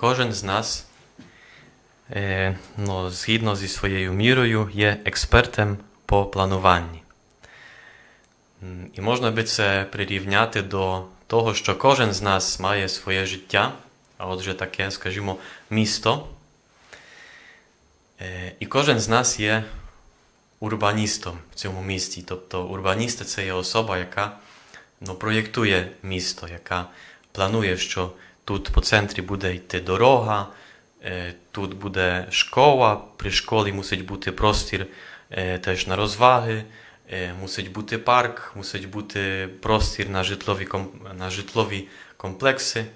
кожен з нас, е, ну, згідно зі своєю мірою, є експертом по плануванні. І можна би це прирівняти до того, що кожен з нас має своє життя, а отже, таке, скажімо, місто. Е, І кожен з нас є урбаністом в цьому місті. Тобто урбаніст це є особа, яка ну, проєктує місто, яка планує, що тут по центрі буде йти дорога, е, тут буде школа, при школі мусить бути простір е, теж на розваги, е, мусить бути парк, мусить бути простір на житлові, на житлові комплекси,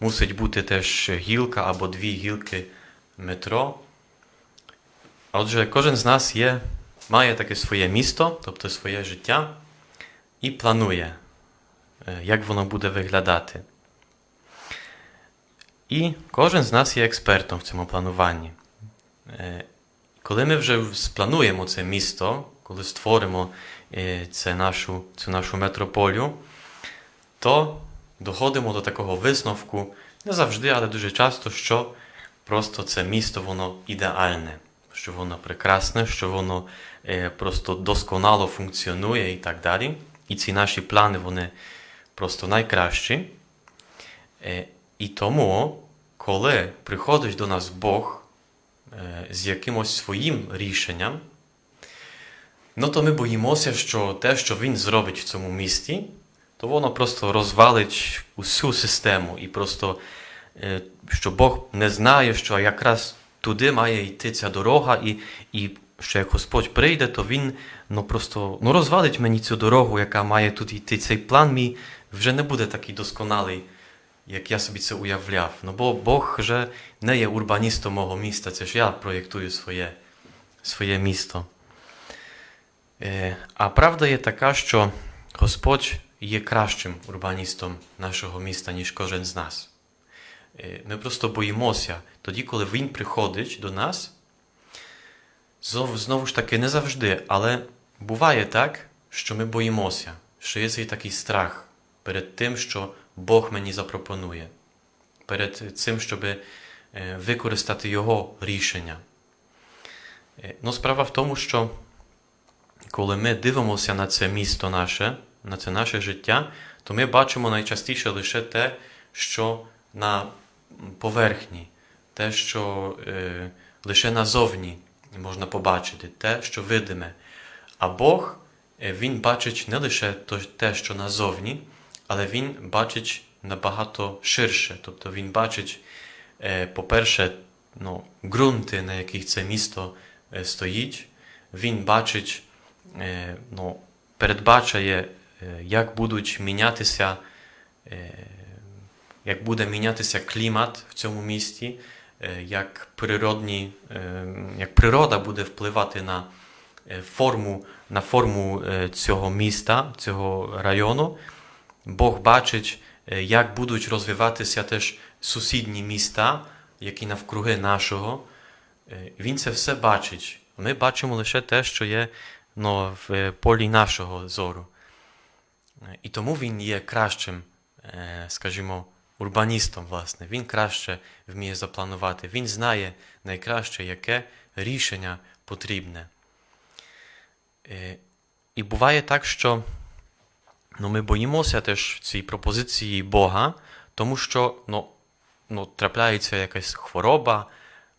мусить бути теж гілка або дві гілки метро. Отже, кожен з нас є, має таке своє місто, тобто своє життя, і планує, як воно буде виглядати. І кожен з нас є експертом в цьому плануванні. Е, Коли ми вже сплануємо це місто, коли створимо е, це нашу, цю нашу метрополію, то доходимо до такого висновку, не завжди, але дуже часто, що просто це місто воно ідеальне, що воно прекрасне, що воно е, просто досконало функціонує і так далі. І ці наші плани вони просто найкращі. Е, і тому, коли приходить до нас Бог е, з якимось своїм рішенням, ну то ми боїмося, що те, що Він зробить в цьому місті, то воно просто розвалить усю систему і просто е, що Бог не знає, що якраз туди має йти ця дорога, і, і що як Господь прийде, то Він ну, просто ну, розвалить мені цю дорогу, яка має тут йти. Цей план мій вже не буде такий досконалий, як я собі це уявляв. Ну, бо Бог вже не є урбаністом мого міста, це ж я проєктую своє, своє місто. Е, а правда є така, що Господь є кращим урбаністом нашого міста, ніж кожен з нас. Е, Ми просто боїмося тоді, коли Він приходить до нас. Знову, знову ж таки, не завжди, але буває так, що ми боїмося, що є цей такий страх перед тим, що Бог мені запропонує, перед цим, щоб е, використати Його рішення. Е, Ну, справа в тому, що коли ми дивимося на це місто наше, на це наше життя, то ми бачимо найчастіше лише те, що на поверхні, те, що е, лише назовні можна побачити, те, що видиме. А Бог, е, Він бачить не лише те, що назовні, але Він бачить набагато ширше. Тобто Він бачить, е, по-перше, ну, ґрунти, на яких це місто е, стоїть. Він бачить, е, ну, передбачає, як будуть мінятися, як буде мінятися клімат в цьому місті, як, природні, як природа буде впливати на форму, на форму цього міста, цього району. Бог бачить, е, як будуть розвиватися теж сусідні міста, які навкруги нашого. Е, Він це все бачить. Ми бачимо лише те, що є ну, в е, полі нашого зору. І тому він є кращим, скажімо, урбаністом, власне. Він краще вміє запланувати. Він знає найкраще, яке рішення потрібне. І буває так, що ну, ми боїмося теж цій пропозиції Бога, тому що ну, ну, трапляється якась хвороба,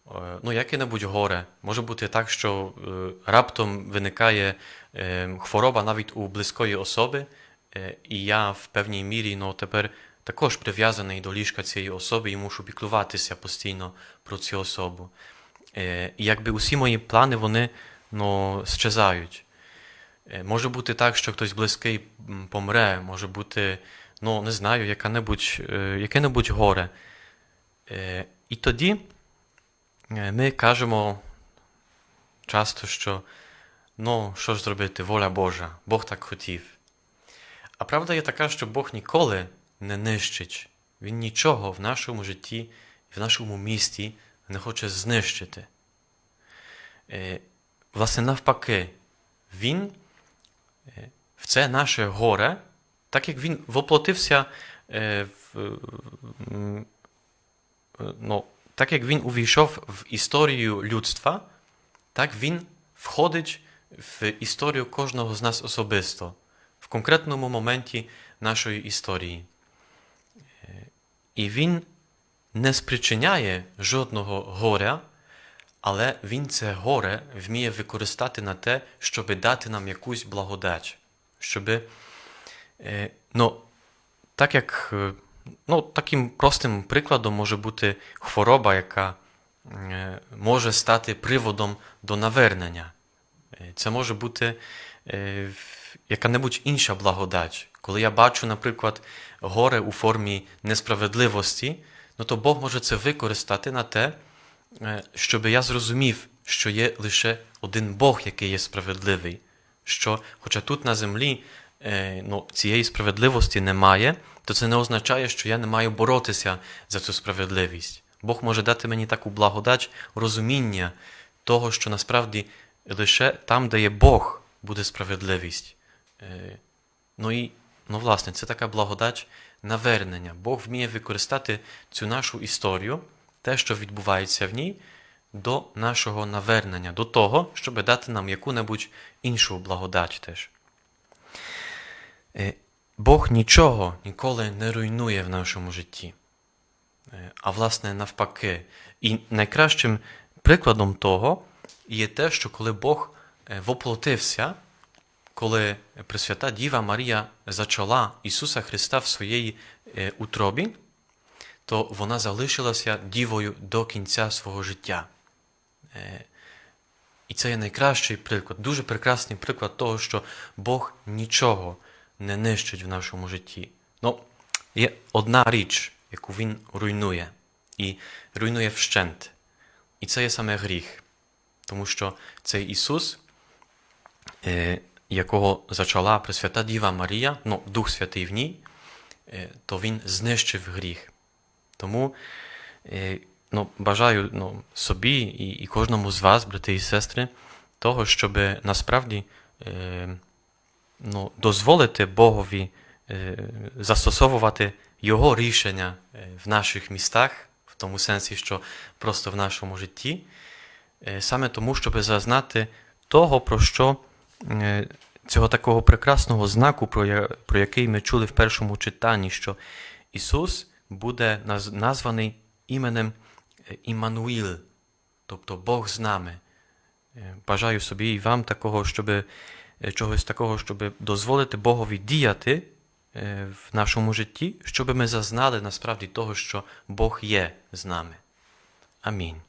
е, ну, яке-небудь горе. Може бути так, що е, раптом виникає е, хвороба навіть у близької особи, е, і я в певній мірі ну, тепер також прив'язаний до ліжка цієї особи і мушу піклуватися постійно про цю особу. І якби усі мої плани вони ну, щезають. Е, Може бути так, що хтось близький помре, може бути, ну, не знаю, яке-небудь, е, яке-небудь горе. Е, І тоді ми кажемо часто, що ну, що ж зробити, воля Божа, Бог так хотів. А правда є така, що Бог ніколи не нищить. Він нічого в нашому житті, в нашому місті не хоче знищити. Власне, навпаки, Він в це наше горе, так як Він воплотився е, в, е, ну, так як він увійшов в історію людства, так він входить в історію кожного з нас особисто, в конкретному моменті нашої історії. Е, І він не спричиняє жодного горя, але він це горе вміє використати на те, щоб дати нам якусь благодать. Щоб, е, ну, так як е, ну, таким простим прикладом може бути хвороба, яка е, може стати приводом до навернення. Це може бути яка-небудь інша благодать. Коли я бачу, наприклад, горе у формі несправедливості, ну то Бог може це використати на те, щоб я зрозумів, що є лише один Бог, який є справедливий. Що, хоча тут на землі е, ну, цієї справедливості немає, то це не означає, що я не маю боротися за цю справедливість. Бог може дати мені таку благодать розуміння того, що насправді лише там, де є Бог, буде справедливість. Е, Ну і, ну, власне, це така благодать навернення. Бог вміє використати цю нашу історію, те, що відбувається в ній, до нашого навернення, до того, щоб дати нам яку-небудь іншу благодать теж. Е, Бог нічого ніколи не руйнує в нашому житті. Е, А власне, навпаки. І найкращим прикладом того є те, що коли Бог е, воплотився, коли Пресвята Діва Марія зачала Ісуса Христа в своєї е, утробі, то вона залишилася дівою до кінця свого життя. Е, І це є найкращий приклад, дуже прекрасний приклад того, що Бог нічого не нищить в нашому житті. Ну, є одна річ, яку Він руйнує, і руйнує вщент. І це є саме гріх. Тому що цей Ісус, е, якого зачала Пресвята Діва Марія, ну, Дух Святий в ній, е, то Він знищив гріх. Тому е, ну, бажаю ну, собі і, і кожному з вас, брати і сестри, того, щоб насправді е, ну, дозволити Богові е, застосовувати Його рішення в наших містах, в тому сенсі, що просто в нашому житті, саме тому, щоб зазнати того, про що цього такого прекрасного знаку, про який ми чули в першому читанні, що Ісус буде названий іменем е, Іммануїл, тобто Бог з нами. Е, Бажаю собі і вам такого, щоб е, чогось такого, щоб дозволити Богові діяти в нашому житті, щоб ми зазнали насправді того, що Бог є з нами. Амінь.